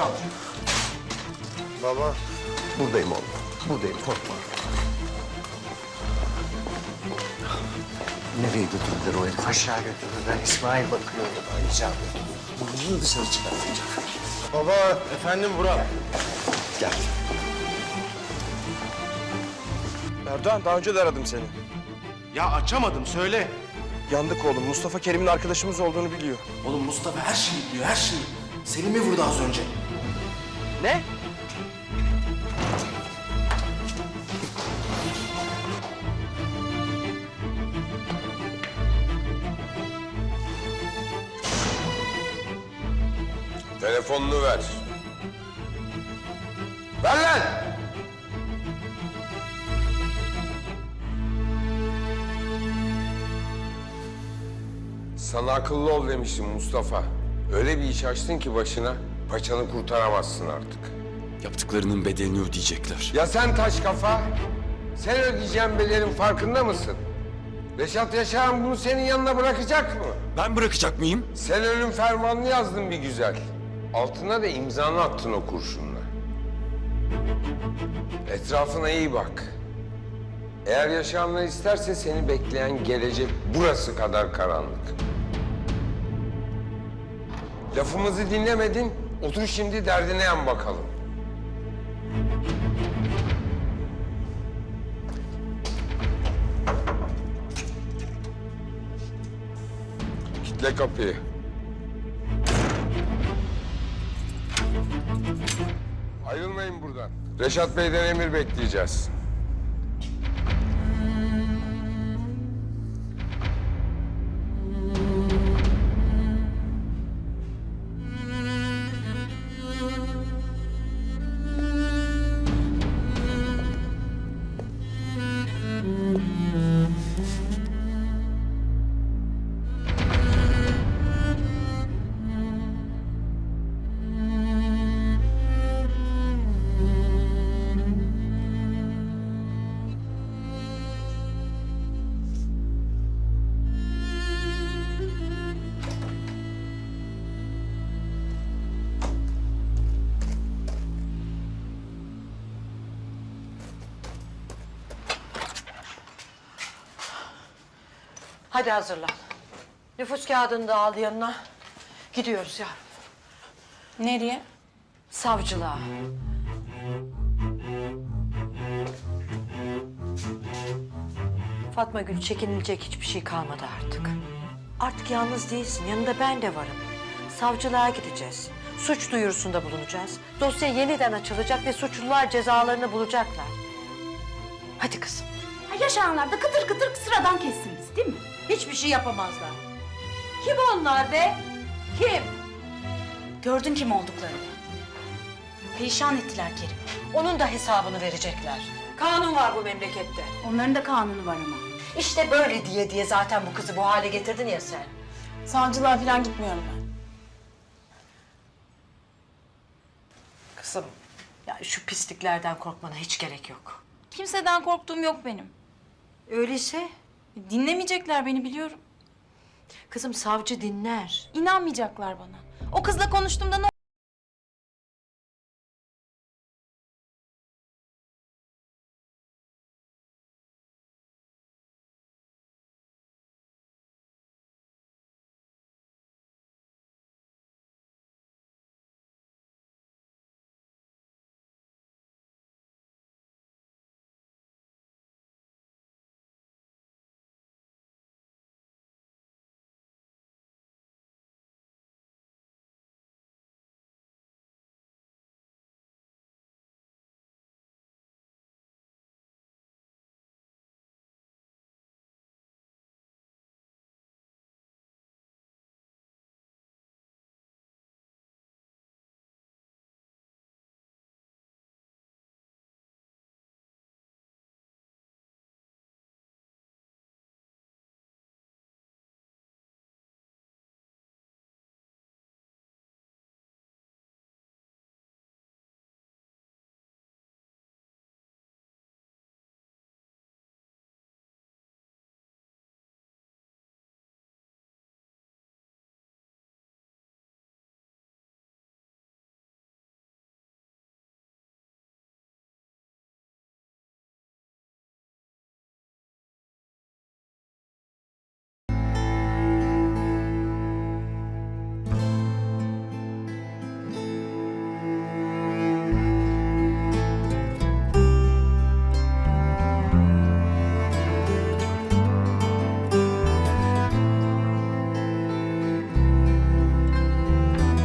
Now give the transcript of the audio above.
kal. Baba. Buradayım oğlum. Buradayım korkma. Nereye götürdüler o herifi? Aşağı götürdüler. İsmail bakıyor. Arayacağım. Bunu dışarı çıkartacak. Baba. Efendim Burak. Gel. Erdoğan daha önce de aradım seni. Ya açamadım söyle. Yandık oğlum. Mustafa Kerim'in arkadaşımız olduğunu biliyor. Oğlum Mustafa her şeyi biliyor, her şeyi. Selim'i vurdu az önce. Ne? Telefonunu ver. Ver lan! Sana akıllı ol demiştim Mustafa. Öyle bir iş açtın ki başına, paçanı kurtaramazsın artık. Yaptıklarının bedelini ödeyecekler. Ya sen taş kafa? Sen ödeyeceğin bedelin farkında mısın? Reşat Yaşar'ın bunu senin yanına bırakacak mı? Ben bırakacak mıyım? Sen ölüm fermanını yazdın bir güzel. Altına da imzanı attın o kurşunla. Etrafına iyi bak. Eğer yaşayanlar isterse seni bekleyen gelecek burası kadar karanlık. Lafımızı dinlemedin, otur şimdi derdine yan bakalım. Kitle kapıyı. Ayrılmayın buradan. Reşat Bey'den emir bekleyeceğiz. Hadi hazırlan. Nüfus kağıdını da al yanına. Gidiyoruz yavrum. Nereye? Savcılığa. Fatma Gül çekinilecek hiçbir şey kalmadı artık. Artık yalnız değilsin. Yanında ben de varım. Savcılığa gideceğiz. Suç duyurusunda bulunacağız. Dosya yeniden açılacak ve suçlular cezalarını bulacaklar. Hadi kızım. Yaşayanlar da kıtır kıtır sıradan kessiniz değil mi? Hiçbir şey yapamazlar. Kim onlar be? Kim? Gördün kim olduklarını. Perişan ettiler Kerim'i. Onun da hesabını verecekler. Kanun var bu memlekette. Onların da kanunu var ama. İşte böyle diye diye zaten bu kızı bu hale getirdin ya sen. Savcılığa falan gitmiyorum ben. Kızım, ya şu pisliklerden korkmana hiç gerek yok. Kimseden korktuğum yok benim. Öyleyse Dinlemeyecekler beni biliyorum. kızım savcı dinler. İnanmayacaklar bana. O kızla konuştuğumda ne